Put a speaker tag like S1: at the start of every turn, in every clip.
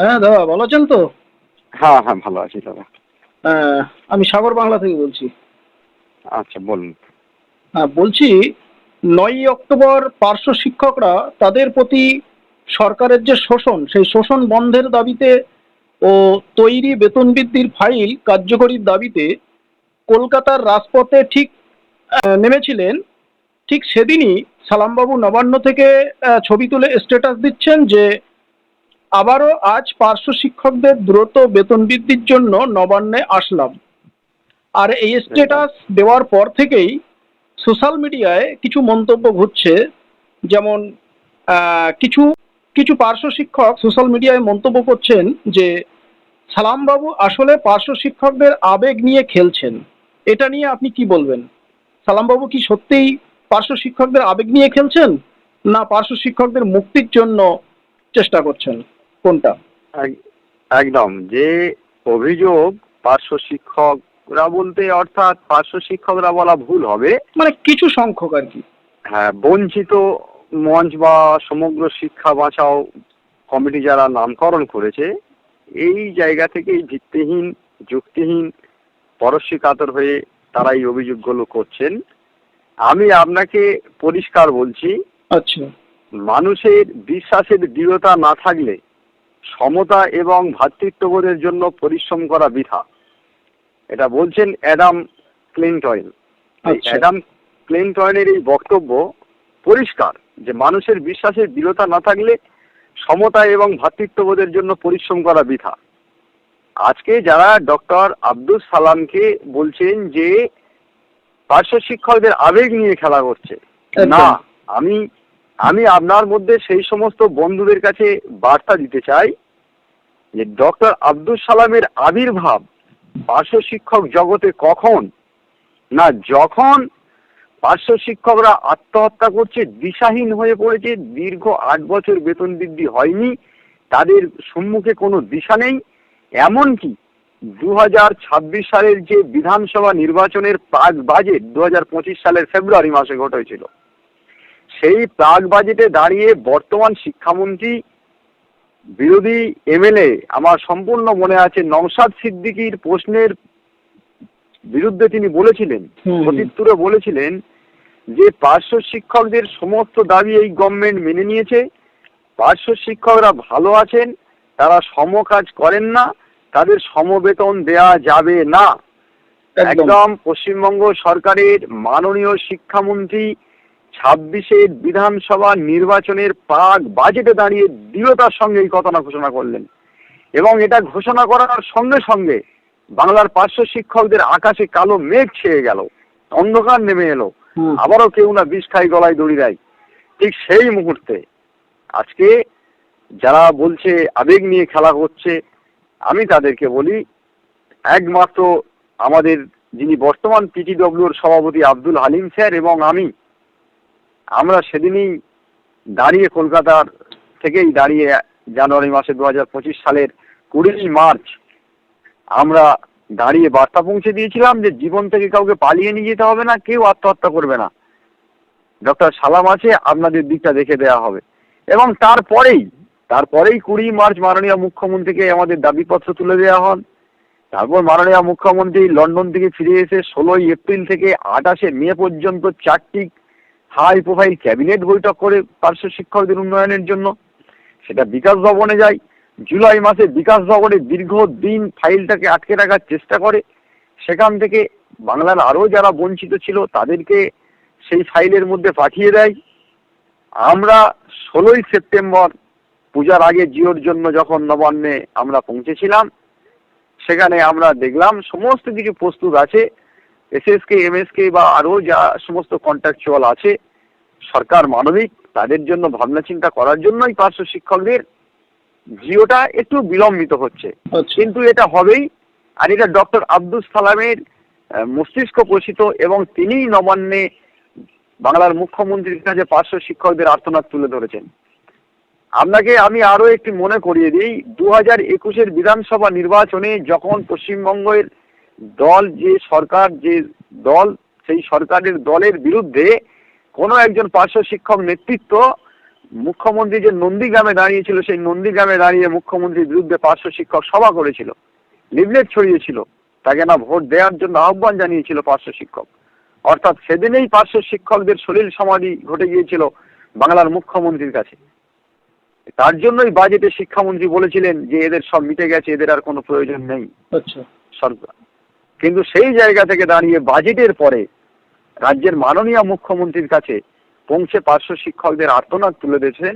S1: হ্যাঁ দাদা ভালো আছেন তো?
S2: হ্যাঁ হ্যাঁ ভালো আছি দাদা।
S1: আহ, আমি সাগর বাংলা থেকে বলছি।
S2: আচ্ছা বলুন।
S1: হ্যাঁ বলছি নয়ই অক্টোবর পার্শ্ব শিক্ষকরা তাদের প্রতি সরকারের যে শোষণ সেই শোষণ বন্ধের দাবিতে ও তৈরি বেতন বৃদ্ধির ফাইল কার্যকরীর দাবিতে কলকাতার রাজপথে ঠিক নেমেছিলেন। ঠিক সেদিনই সালামবাবু নবান্ন থেকে ছবি তুলে স্ট্যাটাস দিচ্ছেন যে আবারও আজ পার্শ্ব শিক্ষকদের দ্রুত বেতন বৃদ্ধির জন্য নবান্নে আসলাম। আর এই স্ট্যাটাস দেওয়ার পর থেকেই সোশ্যাল মিডিয়ায় কিছু মন্তব্য ঘুরছে। যেমন কিছু কিছু পার্শ্ব শিক্ষক সোশ্যাল মিডিয়ায় মন্তব্য করছেন যে সালামবাবু আসলে পার্শ্ব শিক্ষকদের আবেগ নিয়ে খেলছেন। এটা নিয়ে আপনি কি বলবেন? সালামবাবু কি সত্যিই পার্শ্ব শিক্ষকদের আবেগ নিয়ে খেলছেন? না পার্শ্ব শিক্ষকদের মুক্তির জন্য চেষ্টা করছেন? কোনটা?
S2: একদম যে অভিযোগ পার্শ্ব শিক্ষকরা বলতে অর্থাৎ পার্শ্ব শিক্ষকরা বলা ভুল হবে।
S1: মানে কিছু সংখ্যক আর কি।
S2: হ্যাঁ বঞ্চিত মঞ্চ বা সমগ্র শিক্ষা বাঁচাও কমিটি যারা নামকরণ করেছে এই জায়গা থেকে ভিত্তিহীন যুক্তিহীন পরশ্রী কাতর হয়ে তারা এই অভিযোগগুলো করছেন। আমি আপনাকে পরিষ্কার বলছি
S1: আচ্ছা।
S2: মানুষের বিশ্বাসের দৃঢ়তা না থাকলে সমতা এবং ভ্রাতৃত্ববোধের জন্য পরিশ্রম করা বৃথা। এটা বলছেন অ্যাডাম ক্লিনটয়েল
S1: আচ্ছা।
S2: অ্যাডাম ক্লিনটয়েনের এই বক্তব্য পরিষ্কার যে মানুষের বিশ্বাসের দৃঢ়তা না থাকলে সমতা এবং ভ্রাতৃত্ববোধের জন্য পরিশ্রম করা বৃথা। আজকে যারা ডক্টর আব্দুল সালামকে বলছেন যে পার্শ্ব শিক্ষকদের আবেগ নিয়ে খেলা করছে না আমি আমি আপনার মধ্যে সেই সমস্ত বন্ধুদের কাছে বার্তা দিতে চাই যে ডক্টর আব্দুল সালামের আবির্ভাব পার্শ্ব শিক্ষক জগতে কখন না যখন পার্শ্ব শিক্ষকরা আত্মহত্যা করছে, দিশাহীন হয়ে পড়েছে, দীর্ঘ আট বছর বেতন বৃদ্ধি হয়নি, তাদের সম্মুখে কোনো দিশা নেই, এমনকি দু হাজার ছাব্বিশ সালের যে বিধানসভা নির্বাচনের পাঁচ বাজেট দু হাজার পঁচিশ সালের ফেব্রুয়ারি মাসে ঘটেছিল সেই প্রাক বাজেটে দাঁড়িয়ে বর্তমান শিক্ষামন্ত্রী বিরোধী এমএলএ আমার সম্পূর্ণ মনে আছে নওশাদ সিদ্দিকীর প্রশ্নের বিরুদ্ধে তিনি বলেছিলেন
S1: হুম।
S2: বলেছিলেন যে পার্শ্ব শিক্ষকদের সমস্ত দাবি এই গভর্নমেন্ট মেনে নিয়েছে পার্শ্ব শিক্ষকরা ভালো আছেন তারা সমকাজ করেন না তাদের সমবেতন দেয়া যাবে না
S1: একদম
S2: পশ্চিমবঙ্গ সরকারের মাননীয় শিক্ষামন্ত্রী ছাব্বিশের বিধানসভা নির্বাচনের প্রাক বাজেটে দাঁড়িয়ে দৃঢ়তার সঙ্গে এই ঘটনা ঘোষণা করলেন। এবং এটা ঘোষণা করার সঙ্গে সঙ্গে বাংলার পার্শ্ব শিক্ষকদের আকাশে কালো মেঘ ছেয়ে গেল অন্ধকার নেমে এলো। আবারও কেউ না বিষ খাই গলায় দড়ি দেয়। ঠিক সেই মুহূর্তে আজকে যারা বলছে আবেগ নিয়ে খেলা হচ্ছে আমি তাদেরকে বলি একমাত্র আমাদের যিনি বর্তমান পিটিডব্লিউর সভাপতি আব্দুল হালিম স্যার এবং আমি আমরা সেদিনই দাঁড়িয়ে কলকাতার থেকেই দাঁড়িয়ে জানুয়ারি মাসে দু হাজার পঁচিশ সালের কুড়ি মার্চ আমরা দাঁড়িয়ে বার্তা পৌঁছে দিয়েছিলাম যে জীবন থেকে কাউকে পালিয়ে নিয়ে যেতে হবে না, কেউ আত্মহত্যা করবে না। ডক্টর সালাম আছে, আপনাদের দিকটা দেখে দেওয়া হবে। এবং তারপরেই তারপরেই কুড়ি মার্চ মাননীয় মুখ্যমন্ত্রীকে আমাদের দাবিপত্র তুলে দেওয়া হন। তারপর মাননীয় মুখ্যমন্ত্রী লন্ডন থেকে ফিরে এসে ষোলোই এপ্রিল থেকে আঠাশে মে পর্যন্ত চারটি হাই প্রোফাইল ক্যাবিনেট বৈঠক করে পার্শ্ব শিক্ষকদের উন্নয়নের জন্য। সেটা বিকাশ ভবনে যায়। জুলাই মাসে বিকাশ ভবনে দীর্ঘদিন ফাইলটাকে আটকে রাখার চেষ্টা করে। সেখান থেকে বাংলার আরও যারা বঞ্চিত ছিল, তাদেরকে সেই ফাইলের মধ্যে পাঠিয়ে দেয়। আমরা ষোলোই সেপ্টেম্বর পূজার আগে জিওর জন্য যখন নবান্নে আমরা পৌঁছেছিলাম, সেখানে আমরা দেখলাম সমস্ত কিছু প্রস্তুত আছে। এসএসকে এমএসকে বা আরও যা সমস্ত কন্ট্রাকচুয়াল আছে সরকার মানবিক তাদের জন্য ভাবনা চিন্তা করার জন্যই পার্শ্ব শিক্ষকদের জিওটা একটু বিলম্বিত হচ্ছে।
S1: আচ্ছা।
S2: কিন্তু এটা হবেই আর এটা ডক্টর আব্দুল সালামের মস্তিষ্ক পোষিত এবং তিনিই নবান্নে বাংলার মুখ্যমন্ত্রীর কাছে পার্শ্ব শিক্ষকদের আর্তনাদ তুলে ধরেছেন। আপনাকে আমি আরও একটি মনে করিয়ে দিই দু হাজার একুশের বিধানসভা নির্বাচনে যখন পশ্চিমবঙ্গের দল যে সরকার যে দল সেই সরকারের দলের বিরুদ্ধে কোনো একজন পার্শ্ব শিক্ষক নেতৃত্ব মুখ্যমন্ত্রী যে নন্দীগ্রামে দাঁড়িয়েছিল সেই নন্দীগ্রামে দাঁড়িয়ে মুখ্যমন্ত্রীর বিরুদ্ধে পার্শ্ব শিক্ষক সভা করেছিল লিফলেট ছড়িয়েছিল তাকে না ভোট দেওয়ার জন্য আহ্বান জানিয়েছিল পার্শ্ব শিক্ষক। অর্থাৎ সেদিনেই পার্শ্ব শিক্ষকদের সলিল সমাধি ঘটে গিয়েছিল বাংলার মুখ্যমন্ত্রীর কাছে। তার জন্যই বাজেটে শিক্ষামন্ত্রী বলেছিলেন যে এদের সব মিটে গেছে এদের আর কোনো প্রয়োজন নেই।
S1: আচ্ছা।
S2: সরকার কিন্তু সেই জায়গা থেকে দাঁড়িয়ে বাজেটের পরে রাজ্যের মাননীয় মুখ্যমন্ত্রীর কাছে পৌঁছে পার্শ্ব শিক্ষকদের আর্তনাদ তুলে দিয়েছেন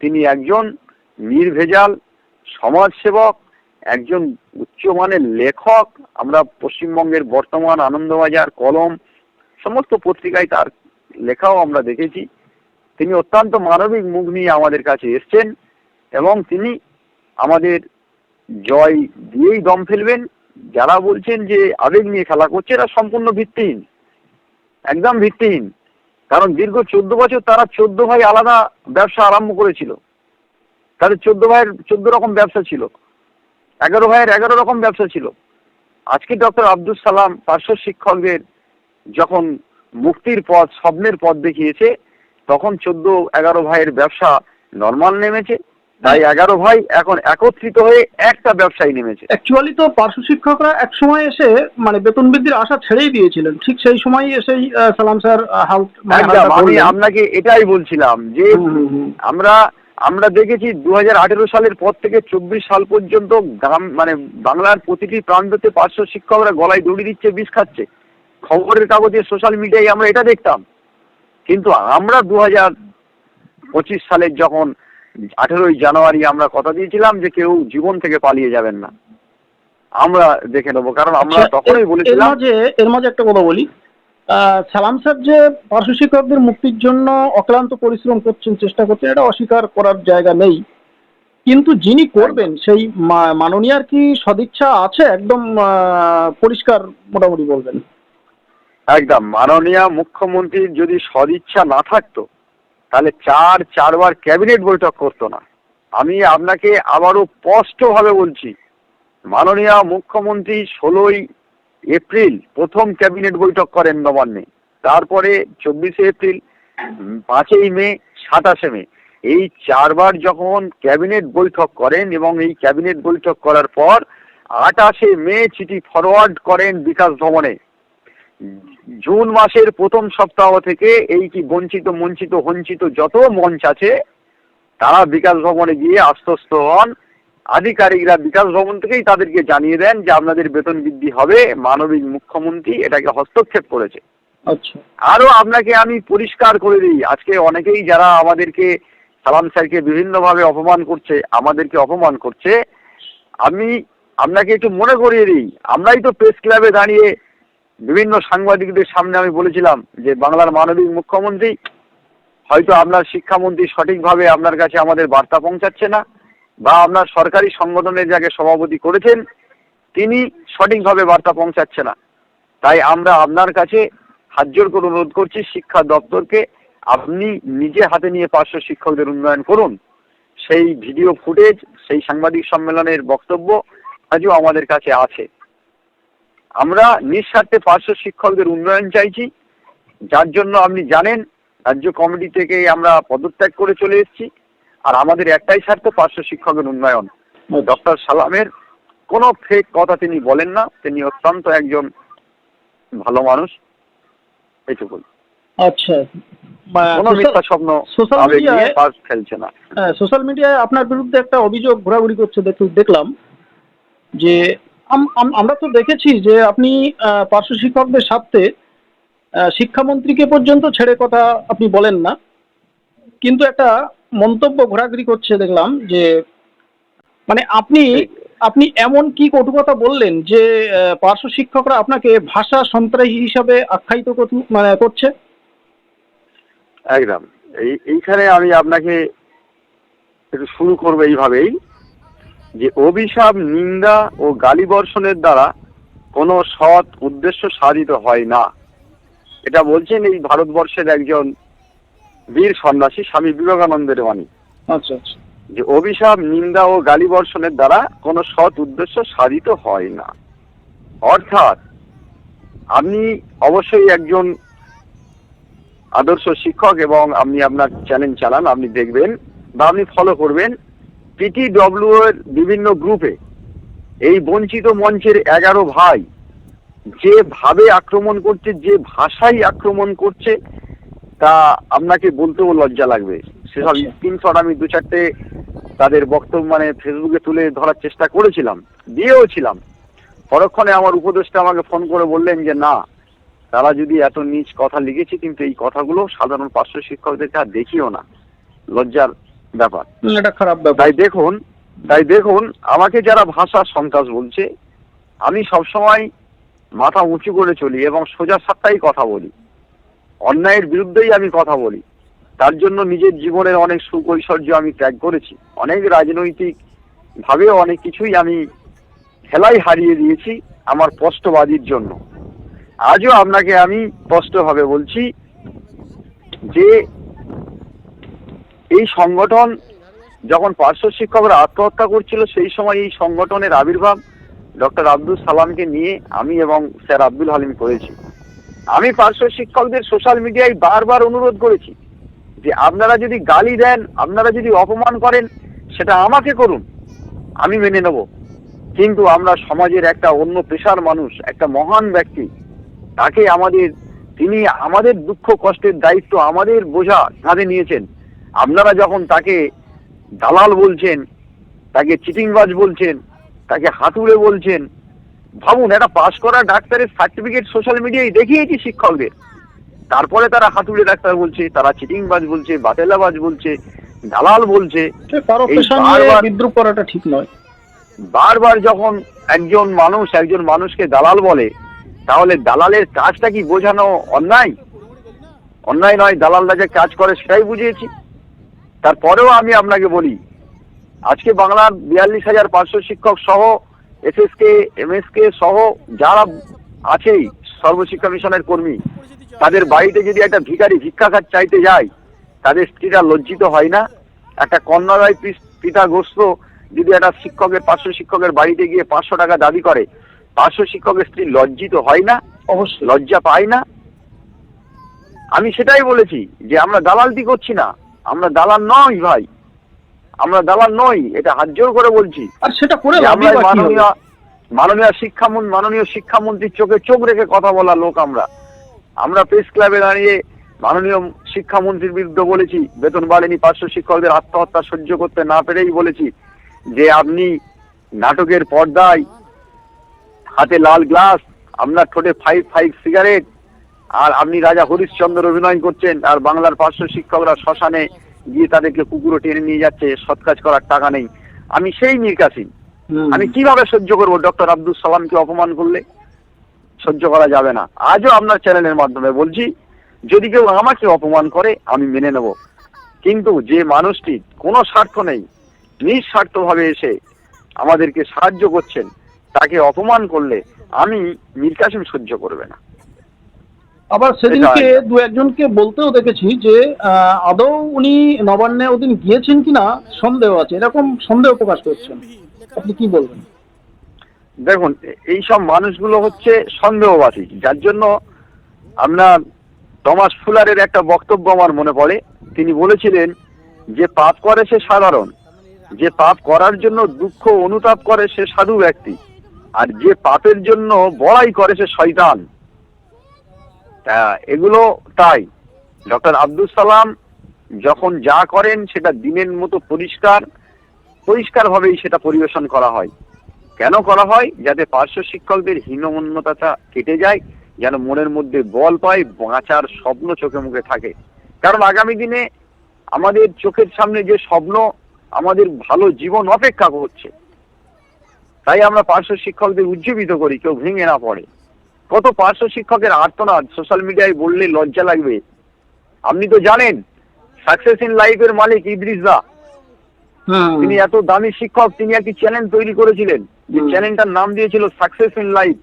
S2: তিনি একজন নির্ভেজাল সমাজসেবক, একজন উচ্চমানের লেখক। আমরা পশ্চিমবঙ্গের বর্তমান আনন্দবাজার কলম, সমস্ত পত্রিকায় তার লেখাও আমরা দেখেছি। তিনি অত্যন্ত মানবিক মুখ নিয়ে আমাদের কাছে এসছেন এবং তিনি আমাদের জয় দিয়েই দম ফেলবেন। যারা বলছেন যে আবেগ নিয়ে খেলা করছে, এরা সম্পূর্ণ ভিত্তিহীন, একদম ভিত্তিহীন। কারণ দীর্ঘ চোদ্দ বছর তারা চোদ্দ ভাই আলাদা ব্যবসা আরম্ভ করেছিল। তাদের চোদ্দ ভাইয়ের, চোদ্দ রকম ব্যবসা ছিল। এগারো ভাইয়ের এগারো রকম ব্যবসা ছিল। আজকে ডক্টর আব্দুল সালাম পার্শ্ব শিক্ষকদের যখন মুক্তির পথ, স্বপ্নের পথ দেখিয়েছে, তখন চোদ্দ এগারো ভাইয়ের ব্যবসা নর্মাল নেমেছে। তাই এগারো ভাই এখন একত্রিত হয়ে একটা ব্যবসায় নেমেছে।
S1: অ্যাকচুয়ালি তো পার্শ্ব শিক্ষকরা এক সময় এসে মানে বেতন বৃদ্ধির আশা ছেড়েই দিয়েছিলেন। ঠিক সেই সময়ই এসেই সালাম স্যার মানে
S2: আমি আপনাকে এটাই বলছিলাম যে। আমরা আমরা দেখেছি দু হাজার আঠেরো সালের পর থেকে চব্বিশ সাল পর্যন্ত গ্রাম মানে বাংলার প্রতিটি প্রান্ততে পার্শ্ব শিক্ষকরা গলায় দড়ি দিচ্ছে বিষ খাচ্ছে। খবরের কাগজে সোশ্যাল মিডিয়ায় আমরা এটা দেখতাম। কিন্তু আমরা দু হাজার পঁচিশ সালের যখন আঠেরোই জানুয়ারি আমরা কথা দিয়েছিলাম যে কেউ জীবন থেকে পালিয়ে যাবেন না। আমরা দেখে নেব কারণ আমরা
S1: আচ্ছা,
S2: তখনই বলেছিলাম
S1: যে এর মাঝে একটা কথা বলি। সালাম স্যার যে পার্শ্ব শিক্ষকদের মুক্তির জন্য অক্লান্ত পরিশ্রম করছেন চেষ্টা করছেন এটা অস্বীকার করার জায়গা নেই। কিন্তু যিনি করবেন সেই মাননীয়ার কি সদিচ্ছা আছে? একদম পরিষ্কার মোটামুটি বলবেন।
S2: একদম মাননীয় মুখ্যমন্ত্রীর যদি সদিচ্ছা না থাকতো তাহলে চার চারবার ক্যাবিনেট বৈঠক করতো না। আমি আপনাকে আবারও স্পষ্টভাবে বলছি, মাননীয় মুখ্যমন্ত্রী ষোলোই এপ্রিল প্রথম ক্যাবিনেট বৈঠক করেন নবান্নে। তারপরে চব্বিশে এপ্রিল পাঁচই মে, সাতাশে মে। এই চারবার যখন ক্যাবিনেট বৈঠক করেন এবং এই ক্যাবিনেট বৈঠক করার পর আটাশে মে চিঠি ফরওয়ার্ড করেন বিকাশ ভবনে। জুন মাসের প্রথম সপ্তাহ থেকে এই কি বঞ্চিত মঞ্চিত বঞ্চিত যত মঞ্চ আছে তারা বিকাশ ভবনে গিয়ে আশ্বস্ত হন। আধিকারিকরা বিকাশ ভবন থেকেই তাদেরকে জানিয়ে দেন যে আপনাদের বেতন বৃদ্ধি হবে মানবিক মুখ্যমন্ত্রী এটাকে হস্তক্ষেপ করেছে।
S1: আচ্ছা।
S2: আরও আপনাকে আমি পরিষ্কার করে দিই আজকে অনেকেই যারা আমাদেরকে সালাম স্যারকে বিভিন্নভাবে অপমান করছে আমাদেরকে অপমান করছে আমি আপনাকে একটু মনে করিয়ে দিই আমরাই তো প্রেস ক্লাবে দাঁড়িয়ে বিভিন্ন সাংবাদিকদের সামনে আমি বলেছিলাম যে বাংলার মানবিক মুখ্যমন্ত্রী, হয়তো আপনার শিক্ষামন্ত্রী সঠিকভাবে আপনার কাছে আমাদের বার্তা পৌঁছাচ্ছে না, বা আপনার সরকারি সংগঠনের যাকে সভাপতি করেছেন, তিনি সঠিকভাবে বার্তা পৌঁছাচ্ছে না। তাই আমরা আপনার কাছে হাত করে অনুরোধ করছি, শিক্ষা দপ্তরকে আপনি নিজে হাতে নিয়ে পার্শ্ব শিক্ষকদের উন্নয়ন করুন। সেই ভিডিও ফুটেজ, সেই সাংবাদিক সম্মেলনের বক্তব্য আজও আমাদের কাছে আছে। আমরা নিঃস্বার্থে পার্শ্ব শিক্ষকদের উন্নয়ন চাইছি। যার জন্য আপনি জানেন রাজ্য কমিটি থেকে আমরা পদত্যাগ করে চলে এসেছি। আর আমাদের একটাই স্বার্থ পার্শ্ব শিক্ষকের উন্নয়ন। ডক্টর সালামের কোনো ফেক কথা তিনি বলেন না। তিনি অত্যন্ত একজন ভালো মানুষ। এইটুকুই
S1: আচ্ছা।
S2: স্বপ্ন
S1: সোশ্যাল মিডিয়ায়
S2: পাস ফেলছে না।
S1: সোশ্যাল মিডিয়ায় আপনার বিরুদ্ধে একটা অভিযোগ ঘোরাঘুরি করছে দেখ- দেখলাম যে আমরা তো দেখেছি যে আপনি পার্শ্ব শিক্ষকদের আহ, শিক্ষামন্ত্রীকে পর্যন্ত ছেড়ে কথা আপনি বলেন না। কিন্তু একটা মন্তব্য ঘোরাঘুরি করছে দেখলাম যে মানে আপনি আপনি এমন কি কটু কথা বললেন যে পার্শ্ব শিক্ষকরা আপনাকে ভাষা সন্ত্রাসী হিসাবে আখ্যায়িত মানে করছে?
S2: একদম। এই এইখানে আমি আপনাকে একটু শুরু করব এইভাবেই। যে অভিশাপ নিন্দা ও গালি বর্ষণের দ্বারা কোনো সৎ উদ্দেশ্য সাধিত হয় না। এটা বলছেন এই ভারতবর্ষের একজন বীর সন্ন্যাসী স্বামী বিবেকানন্দের বাণী।
S1: আচ্ছা আচ্ছা।
S2: যে অভিশাপ নিন্দা ও গালি বর্ষণের দ্বারা কোনো সৎ উদ্দেশ্য সাধিত হয় না। অর্থাৎ আপনি অবশ্যই একজন আদর্শ শিক্ষক এবং আপনি আপনার চ্যানেল চালান আপনি দেখবেন বা আপনি ফলো করবেন। পিটিডব্লিউ এর বিভিন্ন গ্রুপে এই বঞ্চিত মঞ্চের এগারো ভাই যে ভাবে আক্রমণ করছে যে ভাষায় আক্রমণ করছে তা আপনাকে বলতেও লজ্জা লাগবে। সেসব
S1: আচ্ছা।
S2: স্ক্রিনশট আমি দু চারটে তাদের বক্তব্য মানে ফেসবুকে তুলে ধরার চেষ্টা করেছিলাম দিয়েও ছিলাম পরক্ষণে আমার উপদেষ্টা আমাকে ফোন করে বললেন যে না তারা যদি এত নিচ কথা লিখেছে কিন্তু এই কথাগুলো সাধারণ পার্শ্ব শিক্ষকদেরকে আর দেখিও না। লজ্জার ব্যাপার।
S1: এটা খারাপ ব্যাপার।
S2: তাই দেখুন তাই দেখুন আমাকে যারা ভাষা সন্ত্রাস বলছে আমি সবসময় মাথা উঁচু করে চলি এবং সোজা সাপটাই কথা বলি। অন্যায়ের বিরুদ্ধেই আমি কথা বলি। তার জন্য নিজের জীবনের অনেক সুকৈশর্য আমি ত্যাগ করেছি। অনেক রাজনৈতিক ভাবে অনেক কিছুই আমি খেলাই হারিয়ে দিয়েছি আমার স্পষ্টবাদীর জন্য। আজও আপনাকে আমি স্পষ্টভাবে বলছি যে এই সংগঠন যখন পার্শ্ব শিক্ষকরা আত্মহত্যা করছিল, সেই সময় এই সংগঠনের আবির্ভাব ডক্টর আব্দুল সালামকে নিয়ে আমি এবং স্যার আব্দুল হালিম করেছি। আমি পার্শ্ব শিক্ষকদের সোশ্যাল মিডিয়ায় বারবার অনুরোধ করেছি যে আপনারা যদি গালি দেন, আপনারা যদি অপমান করেন, সেটা আমাকে করুন, আমি মেনে নেব। কিন্তু আমরা সমাজের একটা অন্য পেশার মানুষ, একটা মহান ব্যক্তি, তাকে আমাদের, তিনি আমাদের দুঃখ কষ্টের দায়িত্ব আমাদের বোঝা কাঁধে নিয়েছেন। আপনারা যখন তাকে দালাল বলছেন তাকে চিটিংবাজ বলছেন তাকে হাতুড়ে বলছেন ভাবুন একটা পাশ করা ডাক্তারের সার্টিফিকেট সোশ্যাল মিডিয়ায় দেখিয়েছি শিক্ষকদের। তারপরে তারা হাতুড়ে ডাক্তার বলছে তারা চিটিংবাজ বলছে বাতেলাবাজ বলছে দালাল বলছে।
S1: বিদ্রুপ করাটা ঠিক নয়।
S2: বারবার যখন একজন মানুষ একজন মানুষকে দালাল বলে তাহলে দালালের কাজটা কি বোঝানো অন্যায়? অন্যায় নয় দালালরা যে কাজ করে সেটাই বুঝিয়েছি। তারপরেও আমি আপনাকে বলি আজকে বাংলার বিয়াল্লিশ হাজার পাঁচশো শিক্ষক সহ এসএসকে এমএসকে সহ যারা আছেই সর্বশিক্ষা মিশনের কর্মী তাদের বাড়িতে যদি একটা ভিখারি ভিক্ষা কাজ চাইতে যায় তাদের স্ত্রীরা লজ্জিত হয় না। একটা কন্যাদায় পিতাগ্রস্ত যদি একটা শিক্ষকের পাঁচশো শিক্ষকের বাড়িতে গিয়ে পাঁচশো টাকা দাবি করে পাঁচশো শিক্ষকের স্ত্রী লজ্জিত হয় না?
S1: অবশ্যই।
S2: লজ্জা পায় না? আমি সেটাই বলেছি যে আমরা দালালটি করছি না। আমরা দালাল নই ভাই। আমরা দালাল নই এটা হাত জোর করে বলছি।
S1: আর সেটা করে?
S2: মাননীয় মাননীয় শিক্ষামন্ত্রী মাননীয় শিক্ষামন্ত্রীর চোখে চোখ রেখে কথা বলা লোক আমরা। আমরা প্রেস ক্লাবে দাঁড়িয়ে মাননীয় শিক্ষামন্ত্রীর বিরুদ্ধে বলেছি বেতন বাড়েনি পার্শ্ব শিক্ষকদের আত্মহত্যা সহ্য করতে না পেরেই বলেছি যে আপনি নাটকের পর্দায় হাতে লাল গ্লাস আপনার ঠোঁটে ফাইভ ফাইভ সিগারেট আর আপনি রাজা হরিশ্চন্দ্র অভিনয় করছেন আর বাংলার পার্শ্ব শিক্ষকরা শ্মশানে গিয়ে তাদেরকে কুকুরও টেনে নিয়ে যাচ্ছে সৎ কাজ করার টাকা নেই। আমি সেই মীর কাসিম আমি কীভাবে সহ্য করব? ডক্টর আব্দুল সালামকে অপমান করলে? সহ্য করা যাবে না। আজও আপনার চ্যানেলের মাধ্যমে বলছি যদি কেউ আমাকে অপমান করে আমি মেনে নেব। কিন্তু যে মানুষটি কোনো স্বার্থ নেই নিঃস্বার্থভাবে এসে আমাদেরকে সাহায্য করছেন তাকে অপমান করলে আমি মীর কাসিম সহ্য করবে না।
S1: আবার সেদিনকে দু একজনকে বলতেও দেখেছি যে আদৌ উনি নবান্নে ওদিন গিয়েছেন কিনা সন্দেহ আছে। এরকম সন্দেহ প্রকাশ করছেন। আপনি কি বলবেন?
S2: দেখুন এই সব মানুষগুলো হচ্ছে সন্দেহবাসী। যার জন্য আপনার টমাস ফুলারের একটা বক্তব্য আমার মনে পড়ে। তিনি বলেছিলেন যে পাপ করে সে সাধারণ। যে পাপ করার জন্য দুঃখ অনুতাপ করে সে সাধু ব্যক্তি। আর যে পাপের জন্য বড়াই করে সে শয়তান। এগুলো তাই। ডক্টর আব্দুল সালাম যখন যা করেন সেটা দিনের মতো পরিষ্কার, পরিষ্কারভাবেই সেটা পরিবেশন করা হয়। কেন করা হয়? যাতে পার্শ্ব শিক্ষকদের হীনমন্যতাটা কেটে যায়, যেন মনের মধ্যে বল পায়, বাঁচার স্বপ্ন চোখে মুখে থাকে। কারণ আগামী দিনে আমাদের চোখের সামনে যে স্বপ্ন, আমাদের ভালো জীবন অপেক্ষা করছে, তাই আমরা পার্শ্ব শিক্ষকদের উজ্জীবিত করি, কেউ ভেঙে না পড়ে। কত পার্শ্ব শিক্ষকের আর্তনাদ সোশ্যাল মিডিয়ায় বললে লজ্জা লাগবে? আপনি তো জানেন সাকসেস ইন লাইফের মালিক ইদ্রিস দা। তিনি এত দামি শিক্ষক তিনি একটি চ্যানেল তৈরি করেছিলেন। যে চ্যানেলটার নাম দিয়েছিল সাকসেস ইন লাইফ।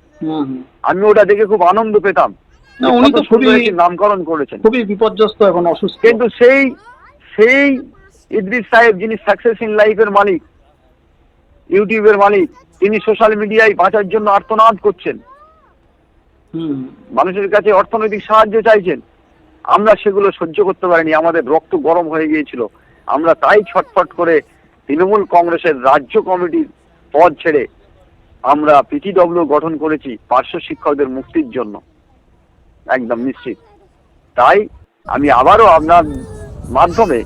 S2: আমি ওটা দেখে খুব আনন্দ পেতাম।
S1: না, উনি তো খুবই
S2: নামকরণ করেছেন।
S1: খুবই বিপর্যস্ত এখন অসুস্থ।
S2: কিন্তু সেই সেই ইদ্রিস সাহেব যিনি সাকসেস ইন লাইফের মালিক ইউটিউবের মালিক তিনি সোশ্যাল মিডিয়ায় বাঁচার জন্য আর্তনাদ করছেন। মানুষের কাছে অর্থনৈতিক সাহায্য চাইছেন। আমরা সেগুলো সহ্য করতে পারিনি, আমাদের রক্ত গরম হয়ে গিয়েছিল। আমরা তাই ছটফট করে তৃণমূল কংগ্রেসের রাজ্য কমিটির পদ ছেড়ে আমরা পিটিডব্লিউ গঠন করেছি পার্শ্ব শিক্ষকদের মুক্তির জন্য। একদম নিশ্চিত। তাই আমি আবারও আপনার মাধ্যমে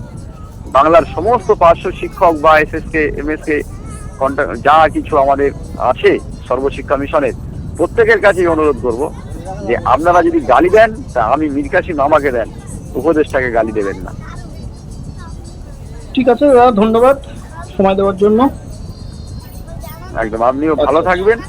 S2: বাংলার সমস্ত পার্শ্ব শিক্ষক বা এসএসকে এমএসকে যা কিছু আমাদের আছে সর্বশিক্ষা মিশনের প্রত্যেকের কাছেই অনুরোধ করব যে আপনারা যদি গালি দেন তা আমি মীর কাসিম আমাকে দেন উপদেশটাকে গালি দেবেন না
S1: ঠিক আছে দাদা ধন্যবাদ সময় দেওয়ার জন্য
S2: একদম আপনিও ভালো। থাকবেন